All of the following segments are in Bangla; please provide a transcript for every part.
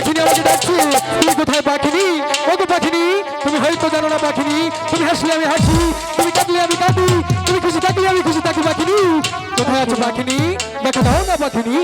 পাখিনি আমাকে ডাকছি তুমি কোথায় পাখিনি ওগো পাখিনি তুমি হয়তো জানো না পাখিনি তুমি হাসলে আমি হাসি, তুমি কাঁদলে আমি কাঁদি, তুমি খুশি থাকলে আমি খুশি থাকি পাখিনি। কোথায় আছো পাখিনি? দেখা দাও না পাখিনি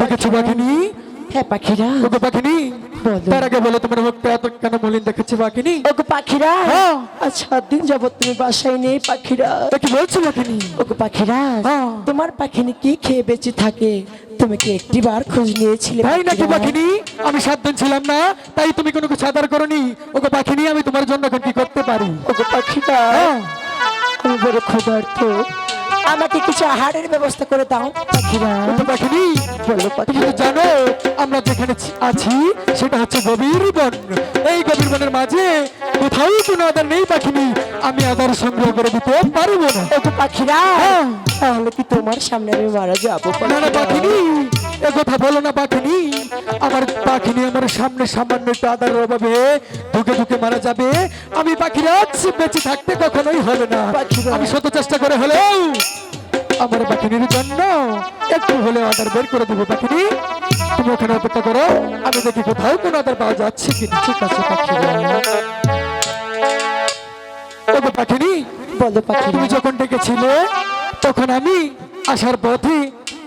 দেখেছ হ্যাঁ পাখিরা। ওগো পাখিনি। তার আগে বলো তোমার মুখটা এত কেন মলিন দেখেছ পাখিনি? ওগো পাখিরা। হ্যাঁ। আজ সাত দিন যাবত তুমি বাসায় নেই পাখিরা। তা কি বলছো পাখিনি? ওগো পাখিরা হ্যাঁ। তোমার পাখিনি কি খেয়ে বেঁচে থাকে? তুমি কি একটি বার খোঁজ নিয়েছিলে তাই নাকি? পাখিনি? আমি সাত দিন ছিলাম না তাই তুমি কোনো কিছু আদার করনি। ওগো পাখিনি আমি তোমার জন্য কি করতে পারি? ওগো পাখিরা হ্যাঁ। আমি বড় ক্ষুধার্ত। আমাকে কিছু আহারের ব্যবস্থা করে দাও। পাখিনি তুমি জানো আমরা যেখানে আছি সেটা হচ্ছে গভীর বন। এই গভীর বনের মাঝে কোথাও কোনো আদার নেই পাখিনি। আমি আদার সংগ্রহ করে দিতে পারব না। পাখিরা হ্যাঁ। তাহলে কি তোমার সামনে আমি মারা যাব? না পাখিনি। এ কথা বলো না পাখিনি। আমার পাখিনি আমার সামনে সামান্য একটু আদার অভাবে ধুকে ধুকে মারা যাবে। আমি পাখিরা বেঁচে থাকতে কখনোই হবে না। আমি শত চেষ্টা করে হলেও আমার পাখিনির জন্য একটু হলেও আদার বের করে দেবো পাখিনি। তুমি ওখানে অপেক্ষা করো আমি দেখি কোথাও কোনো আদার পাওয়া যাচ্ছে কিনা। ঠিক আছে ওগো পাখিনি বলো পাখিরা। তুমি যখন ডেকেছিলে তখন আমি আসার পথে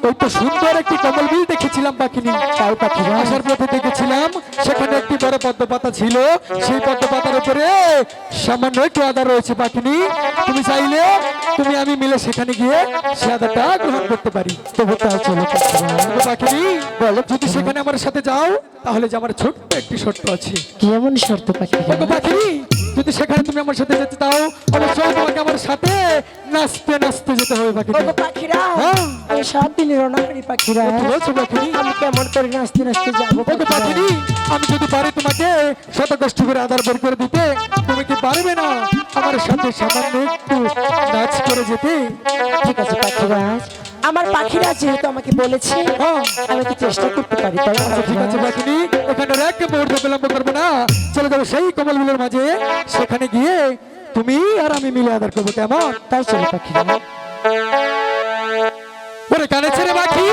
ওই তো সুন্দর একটি কমল বিল দেখেছিলাম পাখিনি। তাও পাখিরা আসার পথে দেখেছিলাম সেখানে একটি বড় পদ্ম পাতা ছিল। সেই পদ্ম পাতার উপরে সামান্য একটু আদা রয়েছে পাখিনি। তুমি চাইলে তুমি আমি মিলে সেখানে গিয়ে সে আদাটা গ্রহণ করতে পারি। তবু তাও চলো পাখিনি বলো যদি সেখানে আমার সাথে যাও তাহলে যে আমার ছোট্ট একটি শর্ত আছে। কেমন শর্ত পাখিরা? ওগো পাখিনি। যদি সেখানে তুমি আমার সাথে যেতে চাও অবশ্যই তোমাকে আমার সাথে নাচতে নাচতে যেতে হবে ওগো পাখিরা হ্যাঁ। আমি সাত দিন রওনা করি পাখিরা বলছো আমি কেমন করে নাচতে নাচতে যাব ওকে পাখিনি আমি যদি পারি তোমাকে শত কষ্ট করে আধার বের করে দিতে তুমি কি পারবে না আমার সাথে সামান্য একটু নাচ করে যেতে? ঠিক আছে পাখিরা। আমার পাখিরা যেহেতু আমাকে বলেছে। আমি কি চেষ্টা করতে পারি? ঠিক আছে বাকিনি এখানে এক মুহূর্ত বিলম্ব করব না। চলে যাব সেই কমল বিলের মাঝে। সেখানে গিয়ে তুমি আর আমি মিলে আদার করব কেমন? তাই চলো পাখি। ওরে কানে ছেড়ে বাকি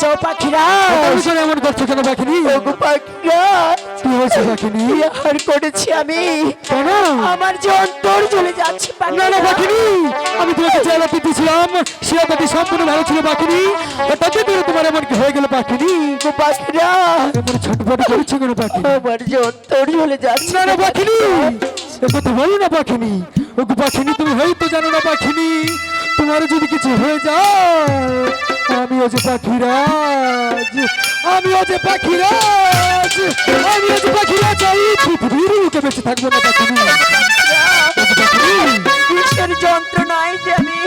বাঁচাও পাখিরা? তুমি কেন এমন করছ কেন ওগো পাখিরা। কি হয়েছে বাকিনি বিহার করেছি আমি। কেন? আমার যে অন্তর চলে যাচ্ছে না না পাখিরা বাকিনি আমি তোমাকে যে আলাপ সে আলাপটি সম্পূর্ণ ভালো ছিল বাকিনি হঠাৎ করে তোমার এমন কি হয়ে গেল বাকিনি ওগো পাখিরা। এমন ছটফট করছ কেন বাকিনি আমার যে অন্তর চলে যাচ্ছে। না না পাখিনি। কথা বলো না পাখিনি। ওগো পাখিনি তুমি হয়তো জানো না পাখিনি। তোমার যদি কিছু হয়ে যায় আমিও যে পাখিরাজ আমিও যে পাখিরাজ আমিও যে পাখিরাজ এই পৃথিবীর বুকে বেঁচে থাকব না পাখি। বিষের যন্ত্রণায় যে আমি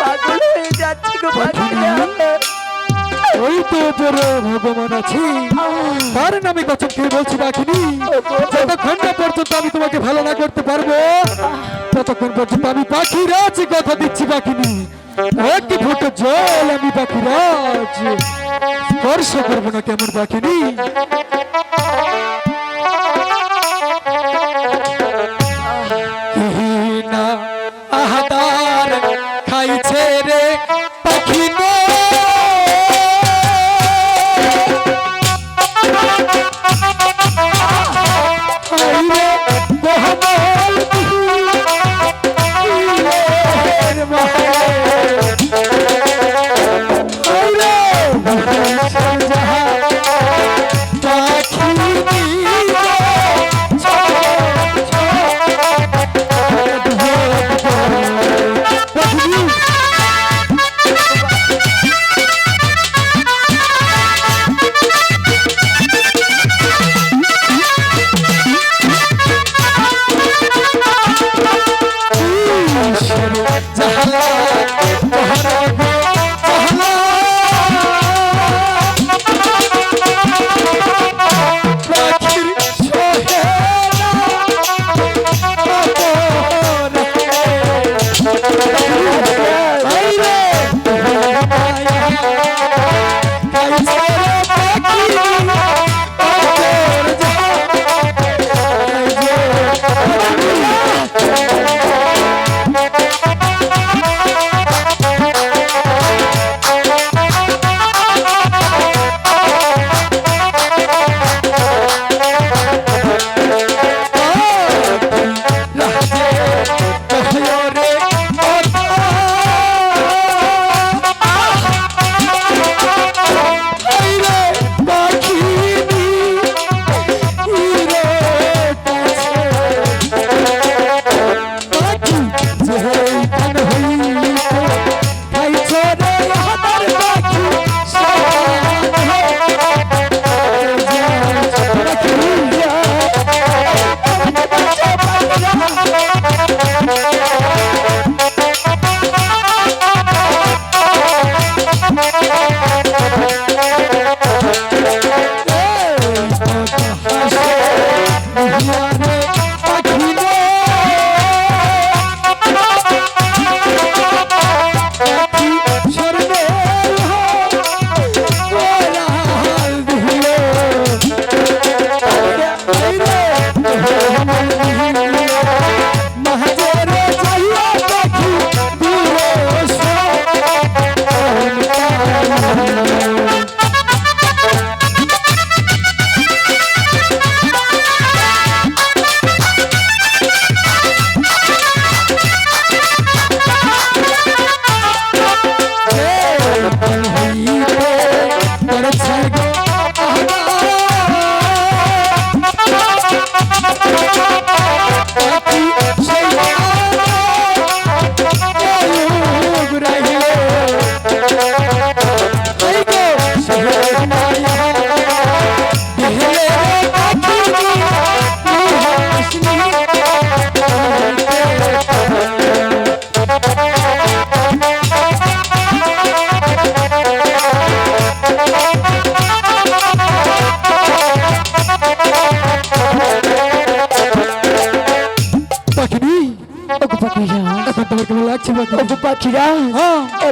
পাগল হয়ে যাচ্ছি গো পাখিরা। ওই এত বড় ভগবান আছে। তার নামে কচম খেয়ে বলছি পাখিনি যতক্ষণ না পর্যন্ত আমি তোমাকে ভালো না করতে পারব, ততক্ষণ পর্যন্ত আমি পাখিরাজ কথা দিচ্ছি পাখিনি একটি ফুটো জল আমি পাখিরাজ। স্পর্শ করব না কেমন পাখিনি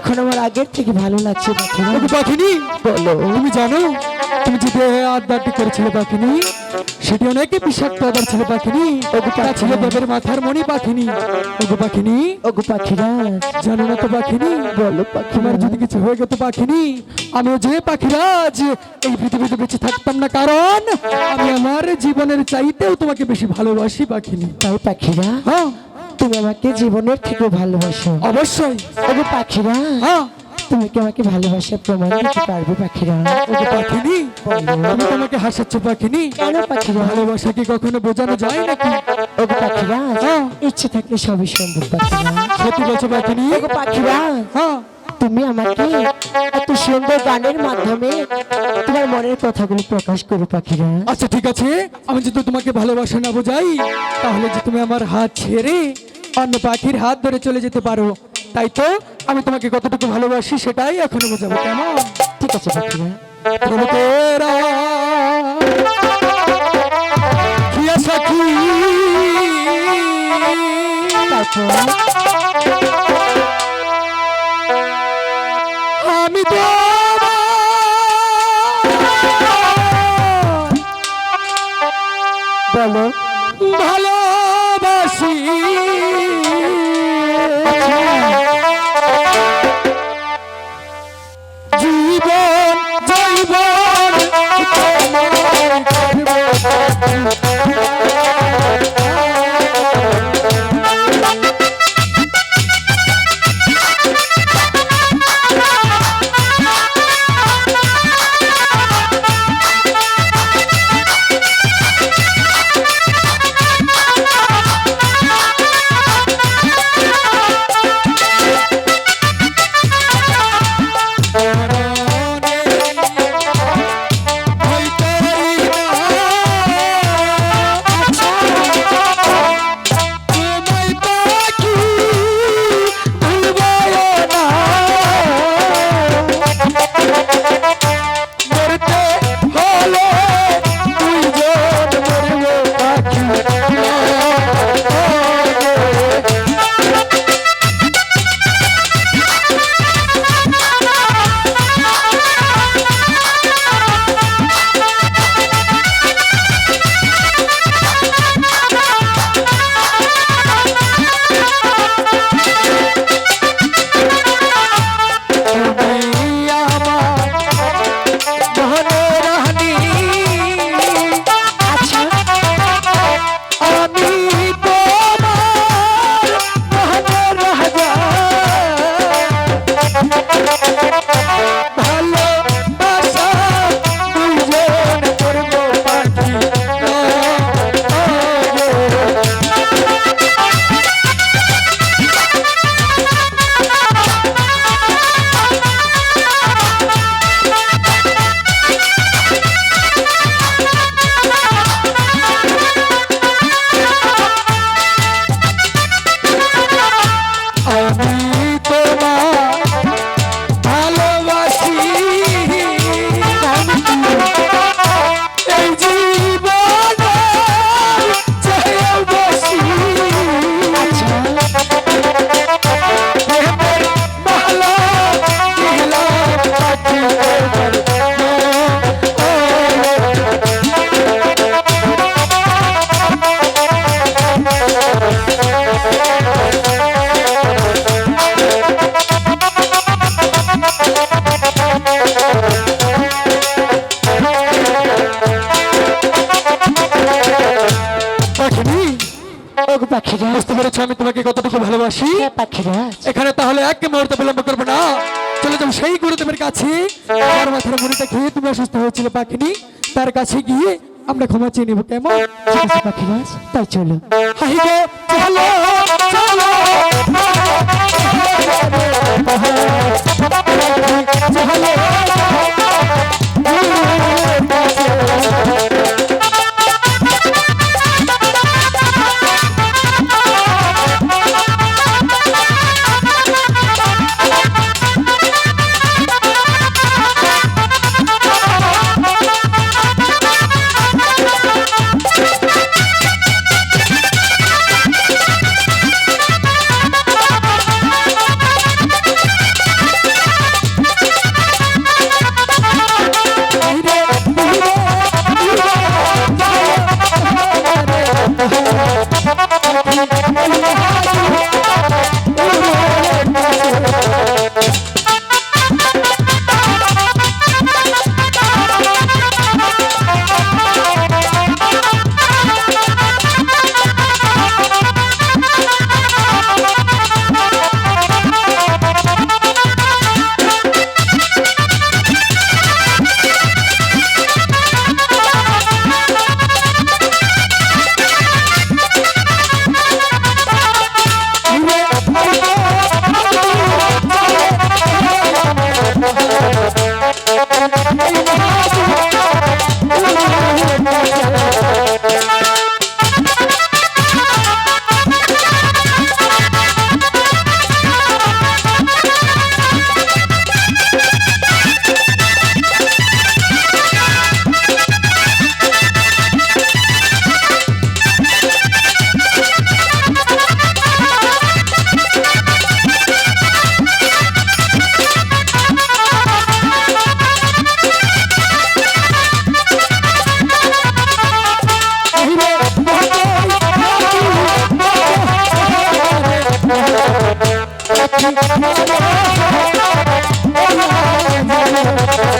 এখন আমার আগের থেকে ভালো লাগছে পাখিনি বলো। তুমি জানো তুমি যে দেহে আড্ডাটি করেছিলে পাখিনি সেটি অনেকে বিষাক্ত আদার ছিল পাখিনি ওগো তা ছিল দেবের মাথার মণি পাখিনি ওগো পাখিনি ওগো পাখিরা। জানো না তো পাখিনি বলো পাখিরা। তোমার যদি কিছু হয়ে গেত পাখিনি আমিও যে পাখিরাজ এই পৃথিবীতে বেঁচে থাকতাম না কারণ আমি আমার জীবনের চাইতেও তোমাকে বেশি ভালোবাসি পাখিনি তাই পাখিরা? হ্যাঁ। তুমি আমাকে জীবনের থেকে ভালোবাসো। অবশ্যই। ওগো পাখিরা হ্যাঁ। তুমি কি আমাকে ভালোবাসার প্রমাণ দিতে পারবে পাখিরা? ওগো পাখিনি। আমি তোমাকে হাসাচ্ছ পাখিনি। কেন পাখিরা? ভালোবাসা কি কখনো বোঝানো যায় নাকি? ওগো পাখিরা হ্যাঁ। ইচ্ছে থাকলে সবই সম্ভব পাখিরা। সত্যি বলছো পাখিনি? ওগো পাখিরা হ্যাঁ। তুমি আমাকে এত সুন্দর গানের মাধ্যমে তোমার মনের কথাগুলো প্রকাশ করো পাখিরা। আচ্ছা ঠিক আছে। আমি যদি তোমাকে ভালোবাসা না বোঝাই তাহলে যে তুমি আমার হাত ছেড়ে অন্য পাখির হাত ধরে চলে যেতে পারো। তাই তো আমি তোমাকে কতটুকু ভালোবাসি সেটাই এখনও বোঝাবো। কেমন? ঠিক আছে আমি তো বলো। ভালোবাসি কাছে আমার মাথার মুড়িটা খেয়ে তুমি অসুস্থ হয়েছিল পাখিনি। তার কাছে গিয়ে আমরা ক্ষমা চেয়ে নেব। কেমন? পাখি আছে তাই চলো। চলো। Thank you.